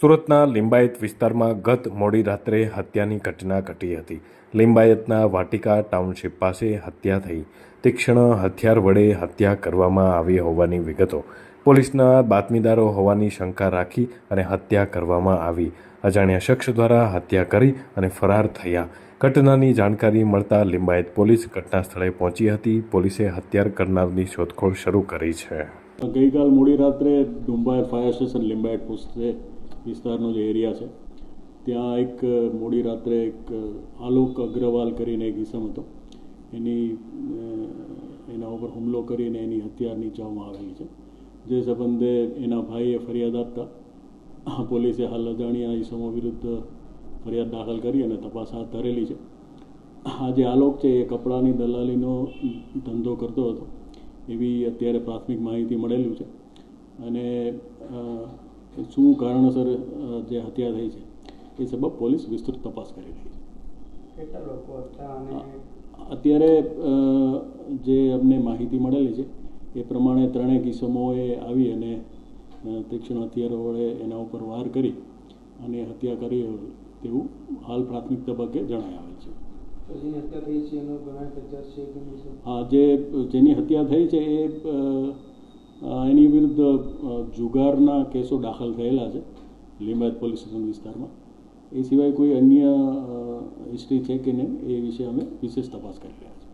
સુરતના લિંબાયત વિસ્તારમાં ગત મોડી રાત્રે હત્યાની ઘટના ઘટી હતી. લિંબાયતના વાટિકા ટાઉનશીપ પાસે હત્યા થઈ. તીક્ષ્ણ હથિયાર વડે હત્યા કરવામાં આવી હોવાની વિગતો પોલીસના બાતમીદારો હોવાની શંકા રાખી અને હત્યા કરવામાં આવી. અજાણ્યા શખ્સ દ્વારા હત્યા કરી અને ફરાર થયા. ઘટનાની જાણકારી મળતા લિંબાયત પોલીસ ઘટના સ્થળે પહોંચી હતી. પોલીસે હત્યાર કરનારની શોધખોળ શરૂ કરી છે. ગઈકાલ મોડી રાત્રે ડુંબાયર ફાયર સ્ટેશન લિંબાયત પુસ્તે વિસ્તારનો જે એરિયા છે, ત્યાં એક મોડી રાત્રે એક આલોક અગ્રવાલ કરીને એક ઇસમ હતો. એની એના ઉપર હુમલો કરીને એની હત્યા નીચાવવામાં આવેલી છે. જે સંબંધે એના ભાઈએ ફરિયાદ આપતા પોલીસે હાલ અજાણ્યા ઇસમો વિરુદ્ધ ફરિયાદ દાખલ કરી અને તપાસ હાથ ધરેલી છે. આ જે આલોક છે એ કપડાની દલાલીનો ધંધો કરતો હતો. એવી અત્યારે પ્રાથમિક માહિતી મળેલું છે. અને શું કારણસર જે હત્યા થઈ છે એ સબબ પોલીસ વિસ્તૃત તપાસ કરી રહી છે. અત્યારે જે અમને માહિતી મળેલી છે એ પ્રમાણે ત્રણેય કિસ્સમોએ આવી અને તીક્ષ્ણ હથિયારો વડે એના ઉપર વાર કરી અને હત્યા કરી તેવું હાલ પ્રાથમિક તબક્કે જણાય આવે છે. હા, જે, જેની હત્યા થઈ છે, એ એની વિરુદ્ધ જુગારના કેસો દાખલ થયેલા છે, લીંબાયત પોલીસ સ્ટેશન વિસ્તારમાં. એ સિવાય કોઈ અન્ય હિસ્ટ્રી છે કે નહીં, એ વિશે અમે વિશેષ તપાસ કરી રહ્યા છીએ.